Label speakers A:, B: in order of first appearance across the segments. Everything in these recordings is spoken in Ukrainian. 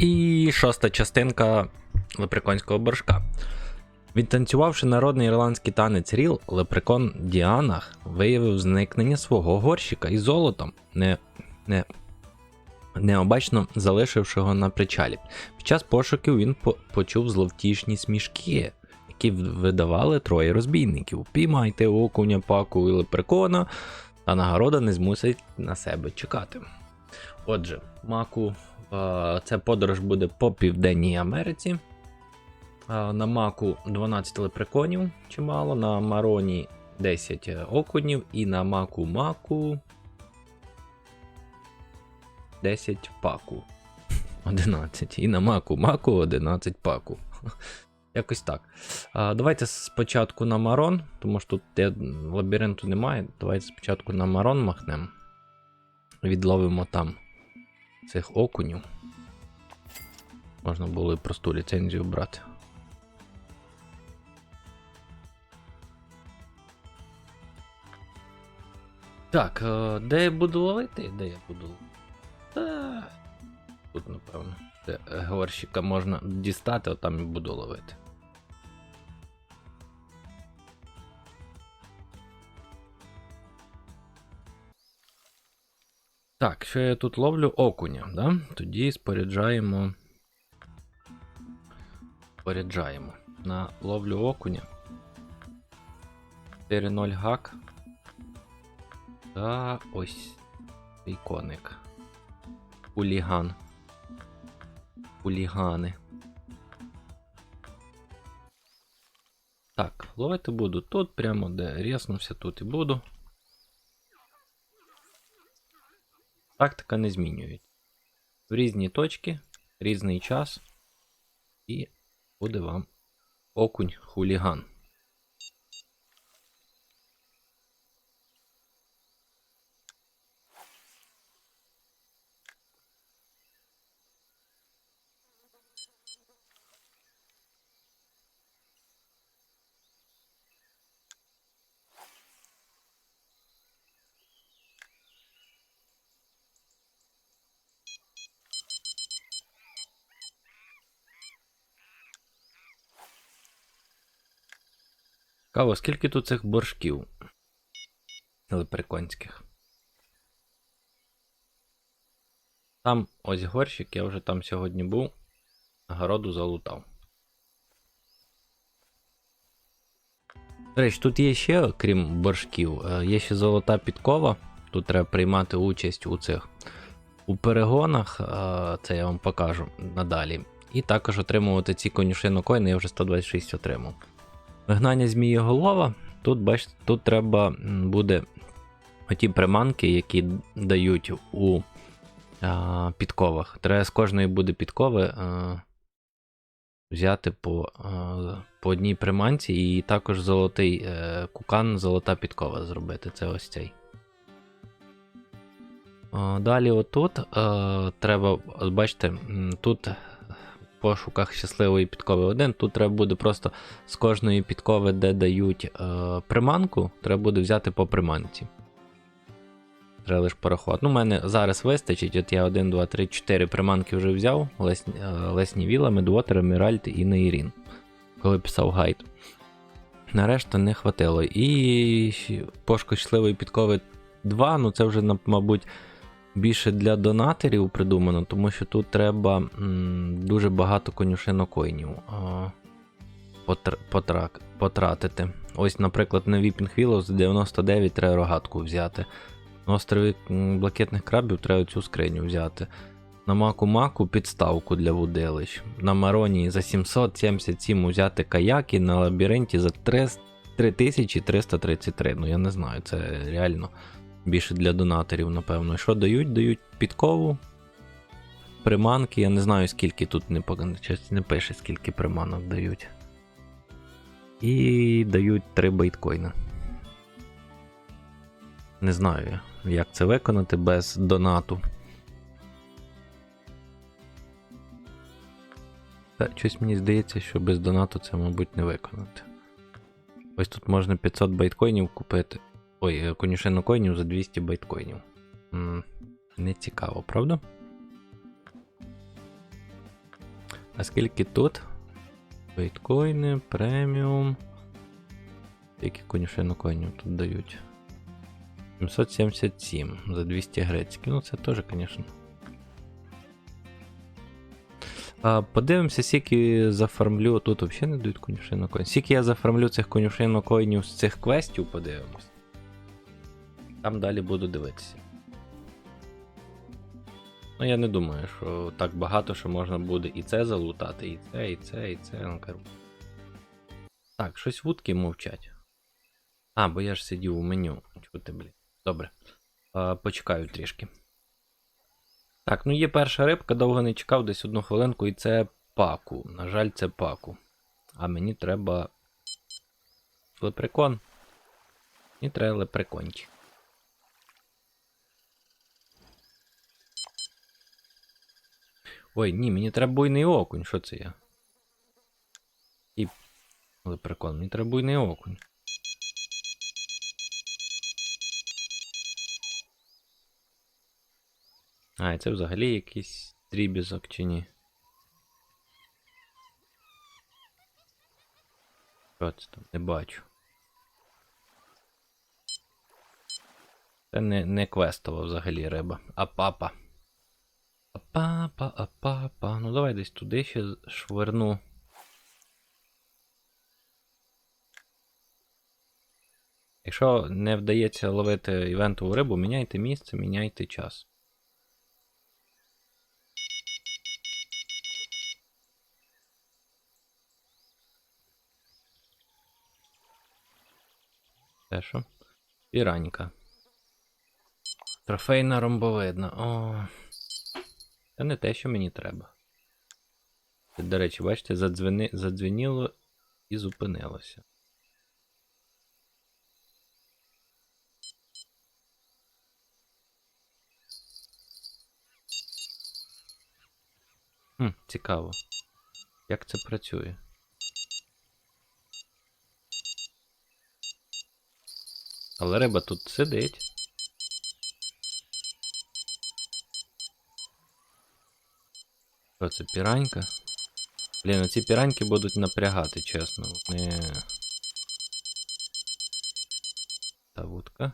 A: І шоста частинка лепреконського боршка. Відтанцювавши народний ірландський танець Ріл, лепрекон Діанах виявив зникнення свого горщика із золотом, не, не, необачно залишившого на причалі. Під час пошуків він по- почув зловтішні смішки, які видавали троє розбійників. Піймайте окуня, паку і лепрекона, та нагорода не змусить на себе чекати. Отже, маку, е, ця подорож буде по Південній Америці. Е, На маку 12 лепреконів чимало, на мароні 10 окунів і на маку маку 10 паку. 11. І на маку маку 11 паку. Якось так. А, давайте спочатку на марон, тому що тут лабіринту немає. Давайте спочатку на марон махнемо. Відловимо там цих окунів. Можна було і просту ліцензію брати. Так, е, де я буду ловити? Де я буду? Та... Тут, напевно. Де е, горщика можна дістати, от там і буду ловити. Так, що я тут ловлю окуня, да? Тоді споряджаємо. Споряджаємо. На ловлю окуня. 4-0 гак. Та ось цей коник. Хуліган. Так, ловити буду тут, прямо де ряснувся, тут і буду. Тактика не змінюється. В різні точки, різний час, і буде вам окунь хуліган. Цікаво, скільки тут цих боршків лепреконських? Там ось горщик, я вже там сьогодні був, нагороду залутав. До речі, тут є ще, крім боршків, е, є ще золота підкова. Тут треба приймати участь у цих у перегонах, е, це я вам покажу надалі. І також отримувати ці конюшину коїни, я вже 126 отримав. Вигнання змієголова. Тут, бачите, тут треба буде оті приманки, які дають у а, підковах. Треба з кожної буде підкови а, взяти по, а, по одній приманці, і також золотий е, кукан, золота підкова зробити. Це ось цей. А, Далі, отут е, треба, бачите, тут пошуках щасливої підкови 1, тут треба буде просто з кожної підкови, де дають е, приманку, треба буде взяти по приманці. Треба лише порахувати. Ну, у мене зараз вистачить, от я 1, 2, 3, 4 приманки вже взяв. Лесні, е, Лесні Віла, Медвотер, Еміральд і Нейрін. Коли писав гайд. Нарешті не хватило. І пошук щасливої підкови 2, ну це вже, мабуть, більше для донаторів придумано, тому що тут треба дуже багато конюшинокоїнів потр, потратити. Ось, наприклад, на Weeping Willows 99 треба рогатку взяти. На острові блакитних крабів треба цю скриню взяти. На маку маку підставку для вудилищ. На мароні за 777 взяти каяки, на лабіринті за 3333. Ну я не знаю, це реально більше для донаторів, напевно. Що дають? Дають підкову, приманки. Я не знаю, скільки тут не, не пише, скільки приманок дають. І дають 3 байткоїна. Не знаю, як це виконати без донату. Та щось мені здається, що без донату це, мабуть, не виконати. Ось тут можна 500 байткоїнів купити. Ой, е, конюшину коїнів за 200 байткоїнів. Не цікаво, правда? А скільки тут? Біткоїни, преміум. Які конюшину коїнів тут дають? 777 за 200 грецьких. Ну це теж, звісно. А, подивимося, скільки зафармлю. Тут взагалі не дають конюшину коїнів. Скільки я зафармлю цих конюшину коїнів з цих квестів, подивимось. Там далі буду дивитися. Ну, я не думаю, що так багато, що можна буде і це залутати, і це, і це, і це. Ну. Так, щось вудки мовчать. А, бо я ж сидів у меню. Чути, блін. Добре. А, почекаю трішки. Так, ну є перша рибка, довго не чекав, десь одну хвилинку, і це паку. На жаль, це паку. А мені треба. Лепрекон. Мені треба лепрекончик. Ой, ні, мені треба буйний окунь, що це я? І. Лепрекон, мені треба буйний окунь. А, і це взагалі якийсь дрібізок чи ні? Що це там? Не бачу. Це не, не квестова взагалі риба, а папа. А папа, а папа. Ну давай десь туди ще швирну. Якщо не вдається ловити івентову рибу, міняйте місце, міняйте час. Те що? Піранька. Трофейна ромбовидна. О. Це не те, що мені треба. До речі, бачите, задзвени... задзвеніло і зупинилося. Хм, цікаво. Як це працює? Але риба тут сидить. Що це піранька? Блін, ці піраньки будуть напрягати, чесно. Вони... Та вудка.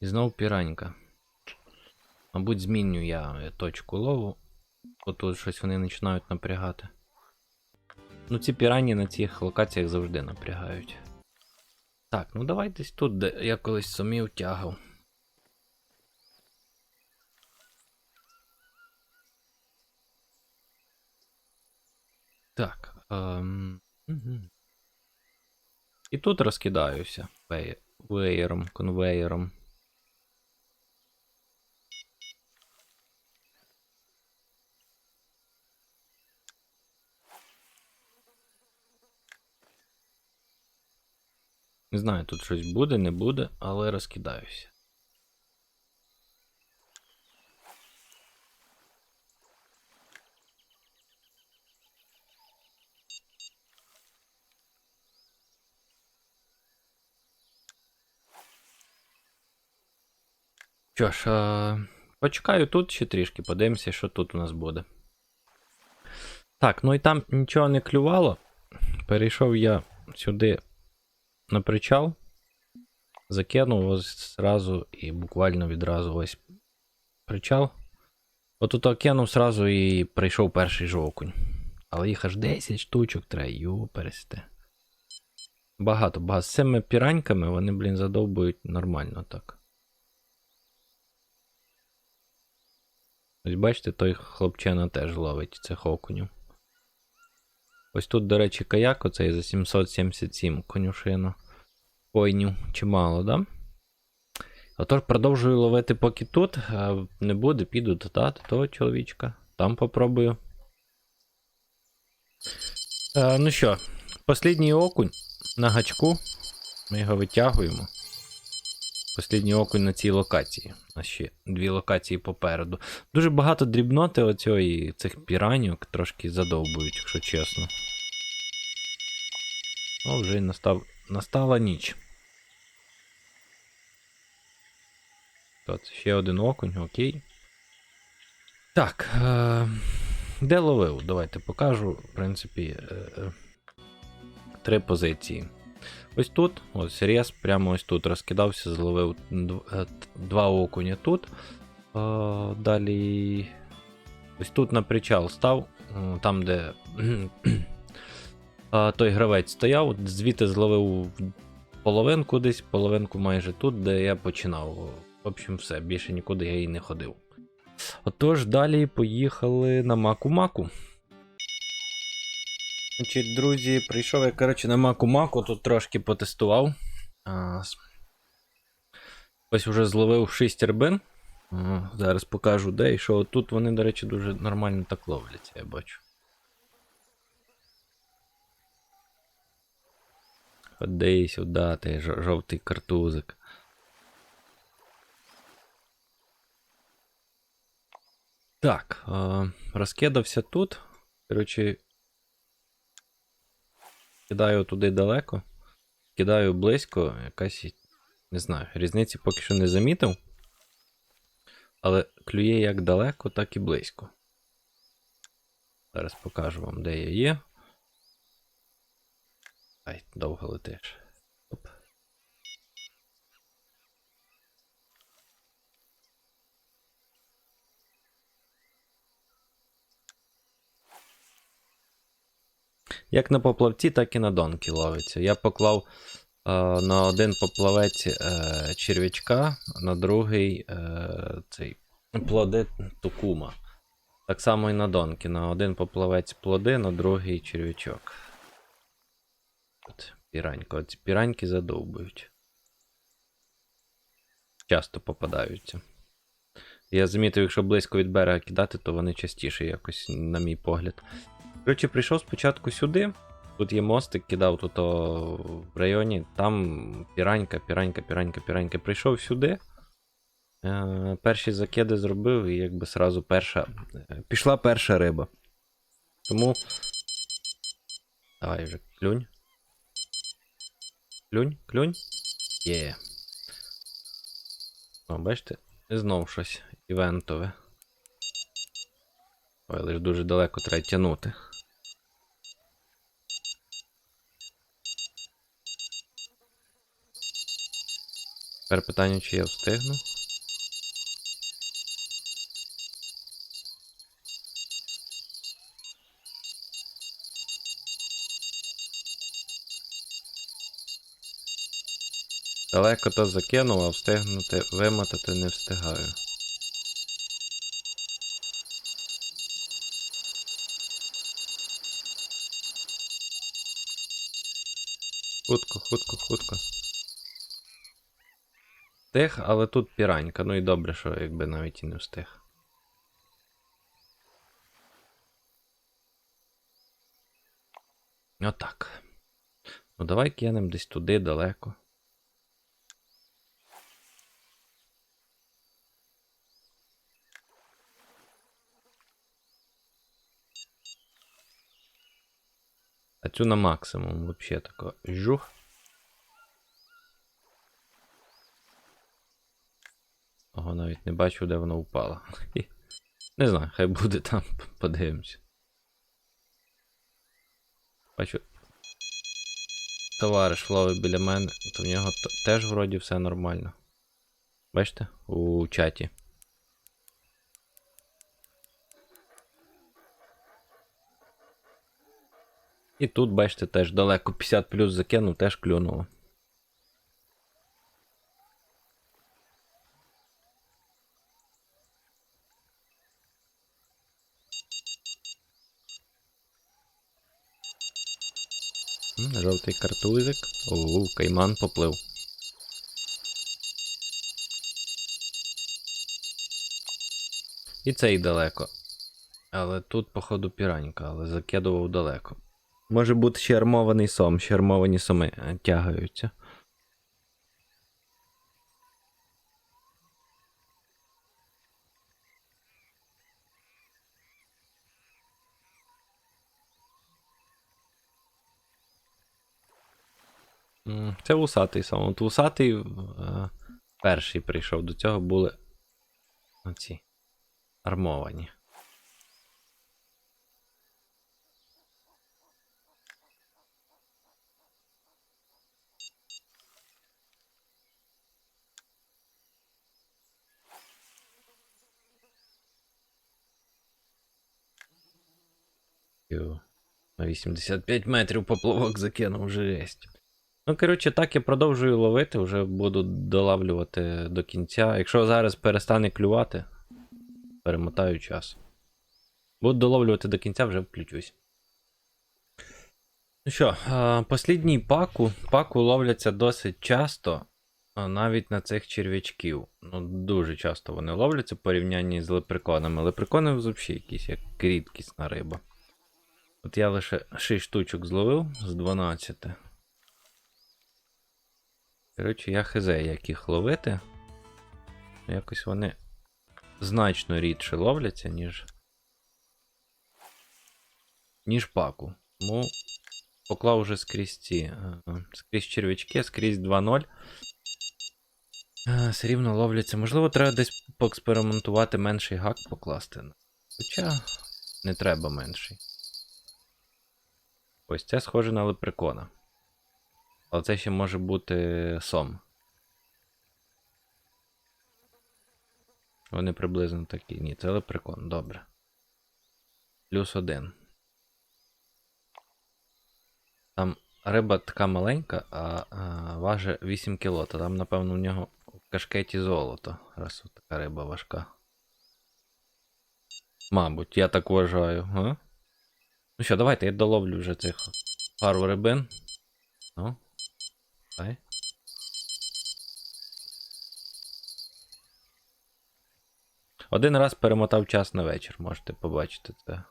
A: І знову піранька. Мабуть, зміню я е, точку лову. Бо тут щось вони починають напрягати. Ну, ці пірані на цих локаціях завжди напрягають. Так, ну давай десь тут, де я колись сумів тягав. Так. Ем... угу. І тут розкидаюся веє- веєром, конвеєром. Не знаю, тут щось буде, не буде, але розкидаюся. Що ж, а... почекаю тут ще трішки, подивимося, що тут у нас буде. Так, ну і там нічого не клювало. Перейшов я сюди на причал, закинув ось зразу і буквально відразу ось причал. Отут кинув зразу і прийшов перший же окунь. Але їх аж 10 штучок треба, юперсти. Багато, багато. З цими піраньками вони, блін, задовбують нормально так. Ось бачите, той хлопчина теж ловить цих окунів. Ось тут, до речі, каяк оцей за 777 конюшину. Койнів чимало, да? Отож, продовжую ловити поки тут. А не буде, піду до тата того чоловічка. Там попробую. А, ну що, послідній окунь на гачку. Ми його витягуємо. Послідній окунь на цій локації. Нас ще дві локації попереду. Дуже багато дрібноти оцієї цих піраньок трошки задовбують, якщо чесно. Ну, вже настав, настала ніч. Тут ще один окунь, окей. Так. Е- де ловив? Давайте покажу. В принципі, е- е- три позиції. Ось тут, ось рез, прямо ось тут розкидався, зловив е, два окуня тут. Далі. Ось тут на причал став, е, там, де той гравець стояв, звідти зловив половинку десь, половинку майже тут, де я починав. В общем, все, більше нікуди я і не ходив. Отож, далі поїхали на Маку-Маку. Значить, друзі, прийшов я, коротше, на Маку-Маку, тут трошки потестував. Ось вже зловив 6 рибин. Зараз покажу де і що. Тут вони, до речі, дуже нормально так ловляться, я бачу. Ходи сюди, ти жо- жовтий картузик. Так, розкидався тут. Коротше, кидаю туди далеко. Кидаю близько, якась, не знаю, різниці поки що не замітив. Але клює як далеко, так і близько. Зараз покажу вам, де я є. Ай, довго летиш. Як на поплавці, так і на донки ловиться. Я поклав е, на один поплавець е, черв'ячка, на другий е, цей плоди тукума. Так само і на донки. На один поплавець плоди, на другий черв'ячок. От, піранька. От піраньки задовбують. Часто попадаються. Я замітив, якщо близько від берега кидати, то вони частіше якось, на мій погляд. Коротше, прийшов спочатку сюди. Тут є мостик, кидав тут о, в районі. Там піранька, піранька, піранька, піранька. Прийшов сюди. Е, перші закиди зробив, і якби сразу перша. е, Пішла перша риба. Тому. Давай вже клюнь. Клюнь, клюнь. Є. О, бачите? І знов щось івентове. Ой, ж дуже далеко треба тягнути. Тепер питання, чи я встигну. Далеко то закинув, а встигнути вимотати не встигаю. Хутко, хутко, хутко. Встиг, але тут піранька. Ну і добре, що якби навіть і не встиг. Отак. Ну давай кинемо десь туди далеко. А цю на максимум вообще тако. Жух. Ого, навіть не бачу, де вона впала. Не знаю, хай буде там, подивимось. Бачу. Товариш ловить біля мене, то в нього теж вроді все нормально. Бачите? У чаті. І тут, бачите, теж далеко 50 плюс закинув, теж клюнуло. М, Жовтий картузик. Оу, кайман поплив. І це і далеко. Але тут, походу, піранька, але закидував далеко. Може бути ще армований сом, ще армовані соми е, тягаються. М, Це вусатий сам. От вусатий е, перший прийшов. До цього були оці армовані. На 85 метрів поплавок закинув жесть. Ну, коротше, так я продовжую ловити, вже буду долавлювати до кінця. Якщо зараз перестане клювати, перемотаю час. Буду доловлювати до кінця, вже включусь. Ну що, послідній паку. Паку ловляться досить часто, навіть на цих черв'ячків. Ну, дуже часто вони ловляться в порівнянні з лепреконами. Лепрекони взагалі якісь як рідкісна риба. От я лише 6 штучок зловив з 12. Коротше, я хз, як їх ловити. Якось вони значно рідше ловляться, ніж. Ніж паку. Тому поклав уже скрізь ці. е, Скрізь черв'ячки, скрізь 2.0. Е, Все рівно ловляться. Можливо, треба десь поекспериментувати менший гак покласти. Хоча не треба менший. Ось це схоже на лепрекона. Але це ще може бути сом. Вони приблизно такі. Ні, це лепрекон, добре. Плюс один. Там риба така маленька, а, а важить 8 кіло, то там, напевно, в нього в кашкеті золото. Раз от така риба важка. Мабуть, я так вважаю, га? Ну що, давайте я доловлю вже цих пару рибин. Ну. Дай. Один раз перемотав час на вечір, можете побачити це.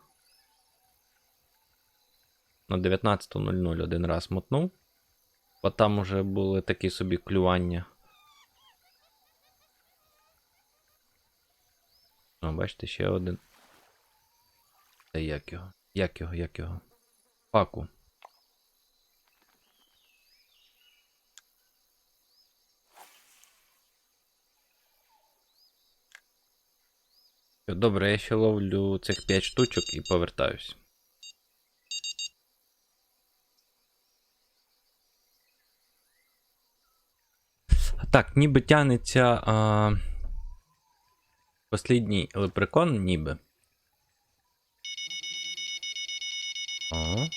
A: На 19.00 один раз мотнув. Бо там уже були такі собі клювання. О, бачите, ще один. Та як його? Як його, як його? Паку. Добре, я ще ловлю цих 5 штучок і повертаюсь. Так, ніби тянеться а... послідній лепрекон, ніби. О.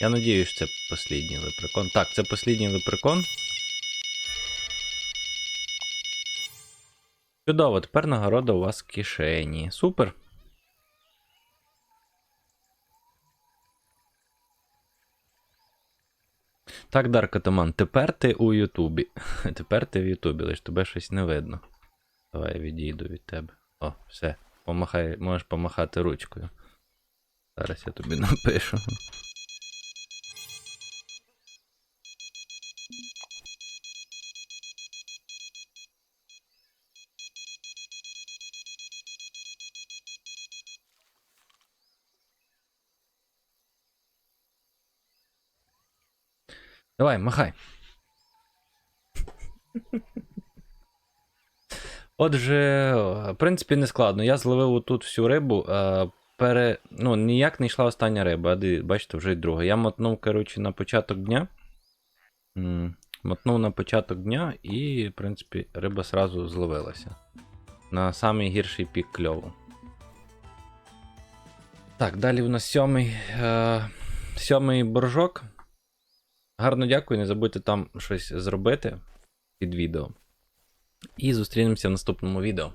A: Я надіюсь, це послідній лепрекон. Так, це послідній лепрекон. Чудово, тепер нагорода у вас в кишені. Супер. Так, Дарк Атаман, тепер ти у Ютубі. Тепер ти в Ютубі, лиш тебе щось не видно. Давай я відійду від тебе. О, все. Помахай, можеш помахати ручкою. Зараз я тобі напишу. Давай, махай. Отже, в принципі, не складно. Я зловив тут всю рибу. Пере... Ну, ніяк не йшла остання риба, а бачите, вже й друга. Я мотнув, коротше, на початок дня. Мотнув на початок дня і, в принципі, риба сразу зловилася. На самий гірший пік кльову. Так, далі у нас сьомий, е, сьомий боржок. Гарно дякую, не забудьте там щось зробити під відео. І зустрінемося в наступному відео.